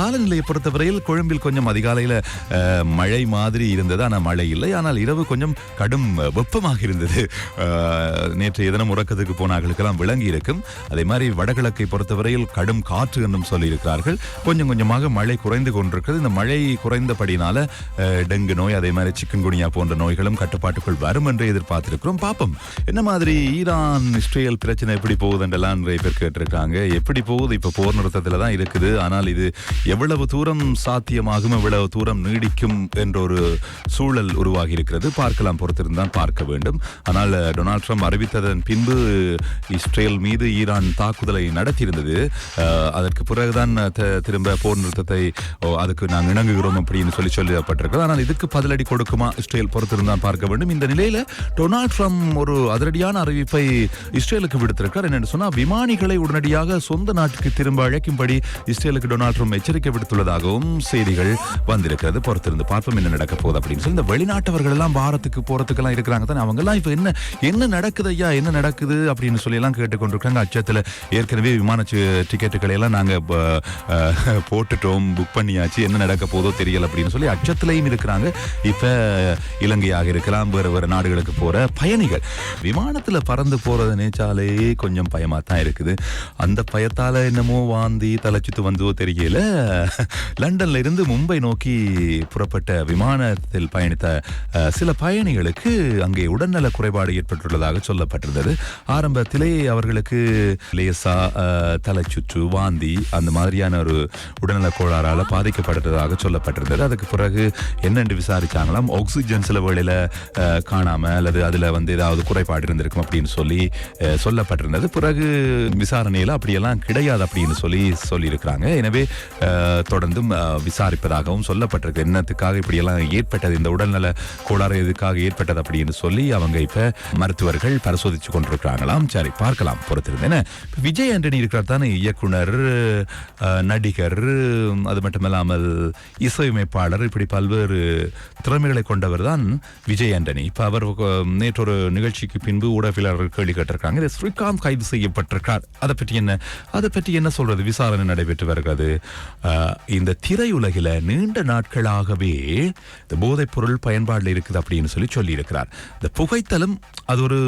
காலநிலையை பொறுத்தவரையில் கொழும்பில் கொஞ்சம் அதிகாலையில் மழை மாதிரி இருந்தது. ஆனால் மழை இல்லை. ஆனால் இரவு கொஞ்சம் கடும் வெப்பமாக இருந்தது. அஹ், நேற்றைய தினம் உறக்கத்துக்கு போனார்களுக்கெல்லாம் விளங்கி இருக்கும். அதே மாதிரி வடகிழக்கை பொறுத்தவரையில் கடும் காற்று என்றும் சொல்லியிருக்கிறார்கள். கொஞ்சம் கொஞ்சமாக மழை குறைந்து கொண்டிருக்கிறது. இந்த மழை குறைந்தபடினால டெங்கு நோய் அதே மாதிரி சிக்கன் குனியா போன்ற நோய்களும் கட்டுப்பாட்டுக்குள் வரும் என்று எதிர்பார்த்திருக்கிறோம். பார்ப்போம். என்ன மாதிரி ஈரான் இஸ்ரேல் பிரச்சனை எப்படி போகுதுன்றெல்லாம் நிறைய பேர் கேட்டிருக்காங்க. எப்படி போகுது? இப்போ போர் நிறுத்தத்தில் தான் இருக்குது. ஆனால் இது எவ்வளவு தூரம் சாத்தியமாகும் எவ்வளவு தூரம் நீடிக்கும் என்ற ஒரு சூழல் உருவாகி இருக்கிறது பார்க்கலாம் பொறுத்திருந்தான் பார்க்க வேண்டும். ஆனால் டொனால்ட் ட்ரம்ப் அறிவித்ததன் பின்பு இஸ்ரேல் மீது ஈரான் தாக்குதலை நடத்தியிருந்தது. அதற்கு பிறகுதான் த- திரும்ப போர் நிறுத்தத்தை அதுக்கு நாங்கள் இணங்குகிறோம் அப்படின்னு சொல்லி சொல்லப்பட்டிருக்கிறது. ஆனால் இதுக்கு பதிலடி கொடுக்குமா? இஸ்ரேல் பொறுத்திருந்தான் பார்க்க வேண்டும். இந்த நிலையில் டொனால்ட் ட்ரம்ப் ஒரு அதிரடியான அறிவிப்பை இஸ்ரேலுக்கு விடுத்திருக்கார் என்னென்னு சொன்னால் விமானிகளை உடனடியாக சொந்த நாட்டுக்கு திரும்ப அழைக்கும்படி இஸ்ரேலுக்கு டொனால்ட் ட்ரம்ப் எச்சரிக்கை விடுத்துள்ளதாகவும் செய்திகள் வந்திருக்கிறது. பொறுத்திருந்து பார்ப்போம் என்ன நடக்க போகுது அப்படின்னு சொல்லி. இந்த வெளிநாட்டவர்கள் எல்லாம் பாரத்துக்கு போறதுக்கெல்லாம் இருக்கிறாங்க தானே அவங்க எல்லாம் இப்ப என்ன என்ன நடக்குது ஐயா என்ன நடக்குது அப்படின்னு சொல்லி எல்லாம் கேட்டுக்கொண்டிருக்காங்க அச்சத்தில் ஏற்கனவே விமான டிக்கெட்டுகளை எல்லாம் நாங்க போட்டுட்டோம் புக் பண்ணியாச்சு. என்ன நடக்க போதோ தெரியல அப்படின்னு சொல்லி அச்சத்திலையும் இருக்கிறாங்க. இப்ப இலங்கையாக இருக்கலாம் வேறு வேறு நாடுகளுக்கு போற பயணிகள். விமானத்துல பறந்து போறதை நினைச்சாலே கொஞ்சம் பயமா தான் இருக்குது. அந்த பயத்தால என்னமோ வாந்தி தலைச்சுத்து வந்தோ தெரியல. லண்டன்ல இருந்து மும்பை நோக்கி புறப்பட்ட விமானத்தில் பயணித்த சில பயணிகளுக்கு அங்கே உடல்நல குறைபாடு ஏற்பட்டுள்ளதாக சொல்லப்பட்டிருந்தது. ஆரம்பத்திலே அவர்களுக்கு லேசா தலைச்சுற்று வாந்தி அந்த மாதிரியான ஒரு உடல்நல கோளாறால பாதிக்கப்பட்டதாக சொல்லப்பட்டிருந்தது. அதுக்கு பிறகு என்னென்று விசாரிச்சாங்களாம் ஆக்சிஜன் சில வேளையில் காணாம அல்லது அதில் வந்து ஏதாவது குறைபாடு இருந்திருக்கும் அப்படின்னு சொல்லி சொல்லப்பட்டிருந்தது. பிறகு விசாரணையில் அப்படியெல்லாம் கிடையாது அப்படின்னு சொல்லி சொல்லியிருக்கிறாங்க. எனவே தொடர்ந்து தொடர்ந்தும் விசாரிப்பதாகவும் சொல்லப்பட்டிருக்கு. என்னத்துக்காக இப்படியெல்லாம் ஏற்பட்டது? இந்த உடல்நல கோளாறு எதுக்காக ஏற்பட்டது அப்படின்னு சொல்லி அவங்க இப்ப மருத்துவர்கள் பரிசோதிச்சு கொண்டிருக்கிறாங்களாம். சரி பார்க்கலாம். பொறுத்திருந்தேன் இப்ப விஜய் ஆண்டனி இருக்கிறார் தானே இயக்குனர் நடிகர் அது மட்டுமில்லாமல் இசையமைப்பாளர் இப்படி பல்வேறு திறமைகளை கொண்டவர் தான் விஜய் ஆண்டனி. இப்போ அவர் நேற்றொரு நிகழ்ச்சிக்கு பின்பு ஊடகவியலாளர்கள் கேள்வி கேட்டிருக்காங்க. இதை ஸ்ரீகாந்த் கைது செய்யப்பட்டிருக்கார் அதை பற்றி என்ன அதை பற்றி என்ன சொல்றது? விசாரணை நடைபெற்று வருகிறது. இந்த திரையுலகில நீண்ட நாட்களாகவே இந்த போதைப் பொருள் பயன்பாடுல இருக்குது அப்படின்னு சொல்லி சொல்லியிருக்கிறார். இந்த புகைத்தலும் அது ஒரு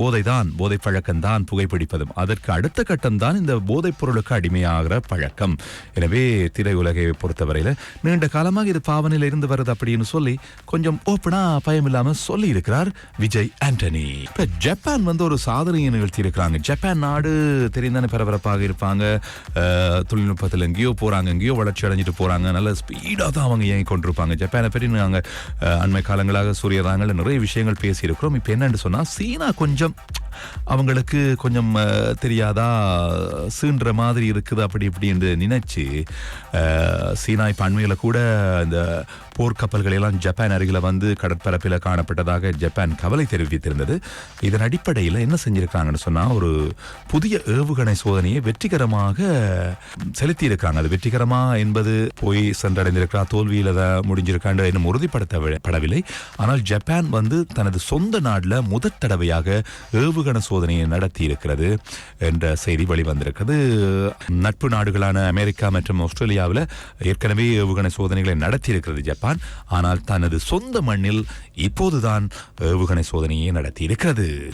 போதை தான் போதை பழக்கம் தான் புகைப்பிடிப்பதும். அதற்கு அடுத்த கட்டம் தான் இந்த போதைப் பொருளுக்கு அடிமையாகிற பழக்கம். எனவே திரையுலகை பொறுத்தவரையில் நீண்ட காலமாக இது பாவனையில் இருந்து வருது அப்படின்னு சொல்லி கொஞ்சம் ஓப்பனா பயம் இல்லாம சொல்லி இருக்கிறார் விஜய் ஆண்டனி. இப்ப ஜப்பான் வந்து ஒரு சாதனையை நிகழ்த்தி இருக்கிறாங்க ஜப்பான் நாடு தெரிந்தானே பரபரப்பாக இருப்பாங்க. தொழில்நுட்பத்தில் எங்கேயோ போறாங்க எங்கேயோ வளர்ச்சி அடைஞ்சிட்டு போறாங்க. நல்ல ஸ்பீடாக தான் அவங்க இயங்கி கொண்டிருப்பாங்க. ஜப்பானை பற்றி நாங்கள் அண்மை காலங்களாக சூரியதாங்கல நிறைய விஷயங்கள் பேசியிருக்கிறோம். இப்போ என்னன்னு சொன்னால் சீனா கொஞ்சம் அவங்களுக்கு கொஞ்சம் தெரியாதா? சீன்ற மாதிரி இருக்குது அப்படி இப்படின்னு நினைச்சு சீனாய் பண்மையில் கூட இந்த போர்க்கப்பல்கள் எல்லாம் ஜப்பான் அருகில் வந்து கடற்பரப்பில் காணப்பட்டதாக ஜப்பான் கவலை தெரிவித்திருந்தது. இதன் அடிப்படையில் என்ன செஞ்சிருக்காங்கன்னு சொன்னால் ஒரு புதிய ஏவுகணை சோதனையை வெற்றிகரமாக செலுத்தியிருக்காங்க. அது வெற்றிகரமாக என்பது போய் சென்றடைந்திருக்கிறா தோல்வியில் தான் முடிஞ்சிருக்காண்டு இன்னும் உறுதிப்படுத்தப்படவில்லை ஆனால் ஜப்பான் வந்து தனது சொந்த நாட்டில் முதற் தடவையாக ஏவுகணை சோதனையை நடத்தியிருக்கிறது என்ற செய்தி வெளிவந்திருக்கிறது. நட்பு நாடுகளான அமெரிக்கா மற்றும் ஆஸ்திரேலியாவில் ஏற்கனவே ஏவுகணை சோதனைகளை நடத்தியிருக்கிறது ஜப்பான். ஆனால் தனது சொந்த மண்ணில் இப்போதுதான் ஏவுகணை சோதனையை நடத்தியிருக்கிறது.